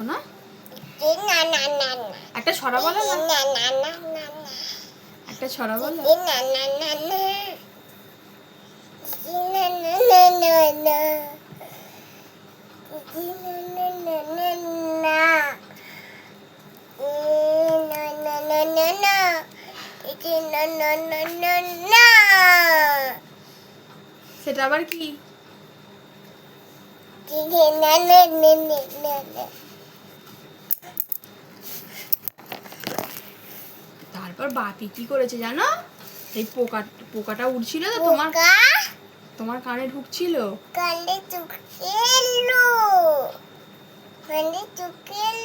শোনা জি না না না না একটা ছড়া বলো না না না না না না একটা ছড়া বলো জি না না তারপর বাপি কি করেছে জানো? এই পোকা পোকাটা উড়ছিল তো তোমার তোমার কানে ঢুকছিল। কানে ঢুকছিল। কানে চুকেলো